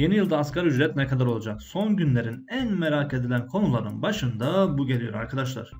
Yeni yılda asgari ücret ne kadar olacak? Son günlerin en merak edilen konuların başında bu geliyor arkadaşlar.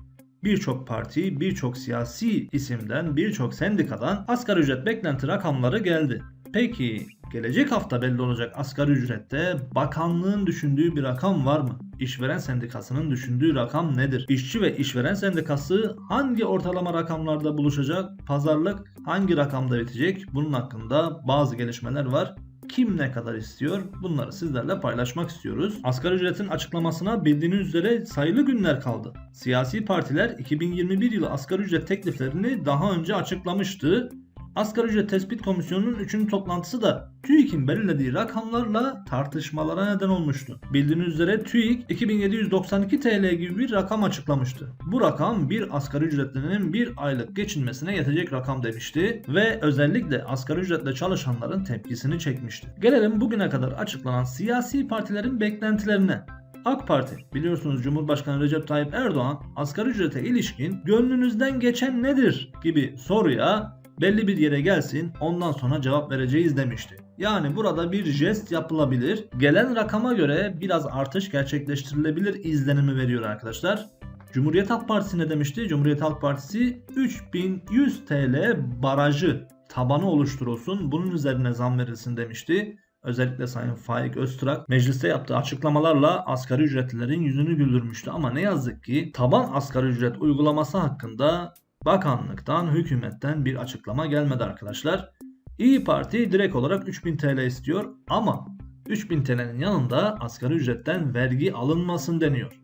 Birçok parti, birçok siyasi isimden, birçok sendikadan asgari ücret beklenti rakamları geldi. Peki gelecek hafta belli olacak asgari ücrette bakanlığın düşündüğü bir rakam var mı? İşveren sendikasının düşündüğü rakam nedir? İşçi ve işveren sendikası hangi ortalama rakamlarda buluşacak? Pazarlık hangi rakamda bitecek? Bunun hakkında bazı gelişmeler var kim ne kadar istiyor bunları sizlerle paylaşmak istiyoruz. Asgari ücretin açıklamasına bildiğiniz üzere sayılı günler kaldı. Siyasi partiler 2021 yılı asgari ücret tekliflerini daha önce açıklamıştı. Asgari ücret tespit komisyonunun 3. toplantısı da TÜİK'in belirlediği rakamlarla tartışmalara neden olmuştu. Bildiğiniz üzere TÜİK 2792 TL gibi bir rakam açıklamıştı. Bu rakam bir asgari ücretlinin bir aylık geçinmesine yetecek rakam demişti ve özellikle asgari ücretle çalışanların tepkisini çekmişti. Gelelim bugüne kadar açıklanan siyasi partilerin beklentilerine. AK Parti biliyorsunuz Cumhurbaşkanı Recep Tayyip Erdoğan asgari ücrete ilişkin gönlünüzden geçen nedir gibi soruya belli bir yere gelsin ondan sonra cevap vereceğiz demişti. Yani burada bir jest yapılabilir. Gelen rakama göre biraz artış gerçekleştirilebilir izlenimi veriyor arkadaşlar. Cumhuriyet Halk Partisi ne demişti? Cumhuriyet Halk Partisi 3100 TL barajı tabanı oluşturulsun. Bunun üzerine zam verilsin demişti. Özellikle Sayın Faik Öztürk mecliste yaptığı açıklamalarla asgari ücretlilerin yüzünü güldürmüştü. Ama ne yazık ki taban asgari ücret uygulaması hakkında bakanlıktan, hükümetten bir açıklama gelmedi arkadaşlar. İyi Parti direkt olarak 3000 TL istiyor ama 3000 TL'nin yanında asgari ücretten vergi alınmasın deniyor.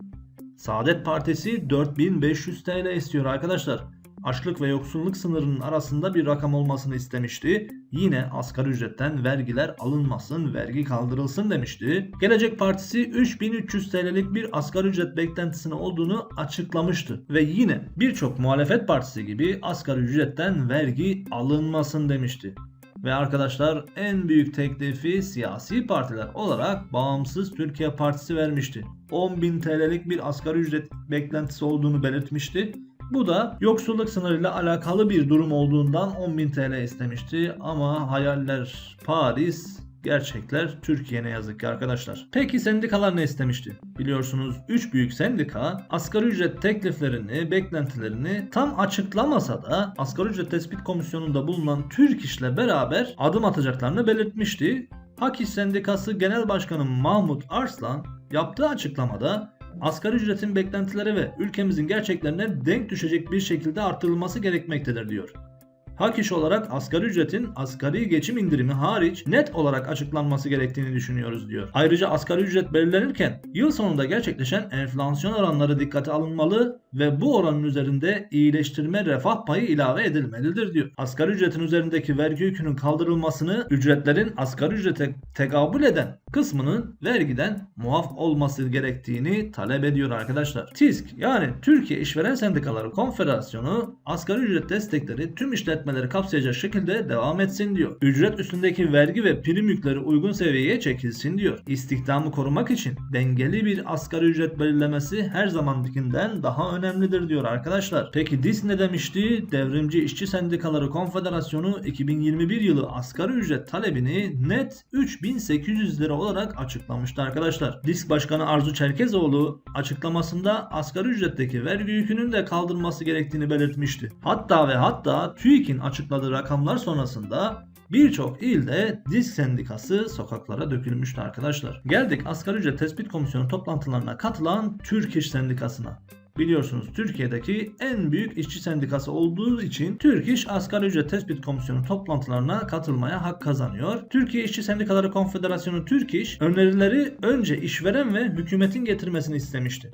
Saadet Partisi 4500 TL istiyor arkadaşlar. Açlık ve yoksulluk sınırının arasında bir rakam olmasını istemişti. Yine asgari ücretten vergiler alınmasın, vergi kaldırılsın demişti. Gelecek Partisi 3300 TL'lik bir asgari ücret beklentisine olduğunu açıklamıştı. Ve yine birçok muhalefet partisi gibi asgari ücretten vergi alınmasın demişti. Ve arkadaşlar en büyük teklifi siyasi partiler olarak Bağımsız Türkiye Partisi vermişti. 10.000 TL'lik bir asgari ücret beklentisi olduğunu belirtmişti. Bu da yoksulluk sınırıyla alakalı bir durum olduğundan 10.000 TL istemişti ama hayaller Paris, gerçekler Türkiye ne yazık ki arkadaşlar. Peki sendikalar ne istemişti? Biliyorsunuz 3 büyük sendika asgari ücret tekliflerini, beklentilerini tam açıklamasa da asgari ücret tespit komisyonunda bulunan Türk İş'le beraber adım atacaklarını belirtmişti. Hak İş Sendikası Genel Başkanı Mahmut Arslan yaptığı açıklamada asgari ücretin beklentileri ve ülkemizin gerçeklerine denk düşecek bir şekilde artırılması gerekmektedir diyor. Hak iş olarak asgari ücretin asgari geçim indirimi hariç net olarak açıklanması gerektiğini düşünüyoruz diyor. Ayrıca asgari ücret belirlenirken yıl sonunda gerçekleşen enflasyon oranları dikkate alınmalı ve bu oranın üzerinde iyileştirme refah payı ilave edilmelidir diyor. Asgari ücretin üzerindeki vergi yükünün kaldırılmasını ücretlerin asgari ücrete tekabül eden kısmının vergiden muaf olması gerektiğini talep ediyor arkadaşlar. TİSK yani Türkiye İşveren Sendikaları Konfederasyonu asgari ücret destekleri tüm işletmeleri kapsayacak şekilde devam etsin diyor. Ücret üstündeki vergi ve prim yükleri uygun seviyeye çekilsin diyor. İstihdamı korumak için dengeli bir asgari ücret belirlemesi her zamankinden daha önemlidir diyor arkadaşlar. Peki DİS ne demişti? Devrimci İşçi Sendikaları Konfederasyonu 2021 yılı asgari ücret talebini net 3800 lira olarak açıklamıştı arkadaşlar. DİSK Başkanı Arzu Çerkezoğlu açıklamasında asgari ücretteki vergi yükünün de kaldırılması gerektiğini belirtmişti. Hatta ve hatta TÜİK'in açıkladığı rakamlar sonrasında Birçok ilde disk sendikası sokaklara dökülmüştü arkadaşlar. Geldik asgari ücret tespit komisyonu toplantılarına katılan Türk İş Sendikası'na. Biliyorsunuz Türkiye'deki en büyük işçi sendikası olduğu için Türk İş Asgari Ücret Tespit Komisyonu toplantılarına katılmaya hak kazanıyor. Türkiye İşçi Sendikaları Konfederasyonu Türk İş önerileri önce işveren ve hükümetin getirmesini istemişti.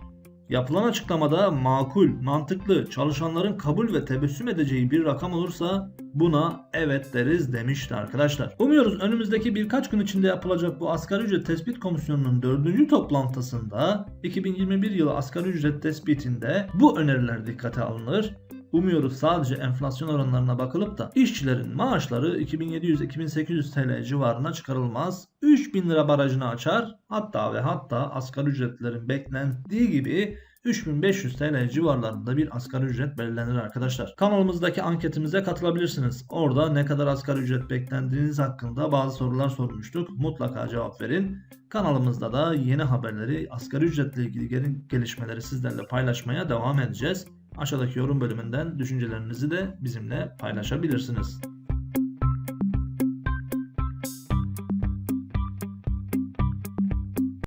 Yapılan açıklamada makul, mantıklı, çalışanların kabul ve tebessüm edeceği bir rakam olursa buna evet deriz demişti arkadaşlar. Umuyoruz önümüzdeki birkaç gün içinde yapılacak bu asgari ücret tespit komisyonunun dördüncü toplantısında 2021 yılı asgari ücret tespitinde bu öneriler dikkate alınır Umuyoruz sadece enflasyon oranlarına bakılıp da işçilerin maaşları 2700-2800 TL civarına çıkarılmaz. 3000 lira barajını açar. Hatta ve hatta asgari ücretlerin beklendiği gibi 3500 TL civarlarında bir asgari ücret belirlenir arkadaşlar. Kanalımızdaki anketimize katılabilirsiniz. Orada ne kadar asgari ücret beklendiğiniz hakkında bazı sorular sormuştuk. Mutlaka cevap verin. Kanalımızda da yeni haberleri, asgari ücretle ilgili gel- gelişmeleri sizlerle paylaşmaya devam edeceğiz. Aşağıdaki yorum bölümünden düşüncelerinizi de bizimle paylaşabilirsiniz.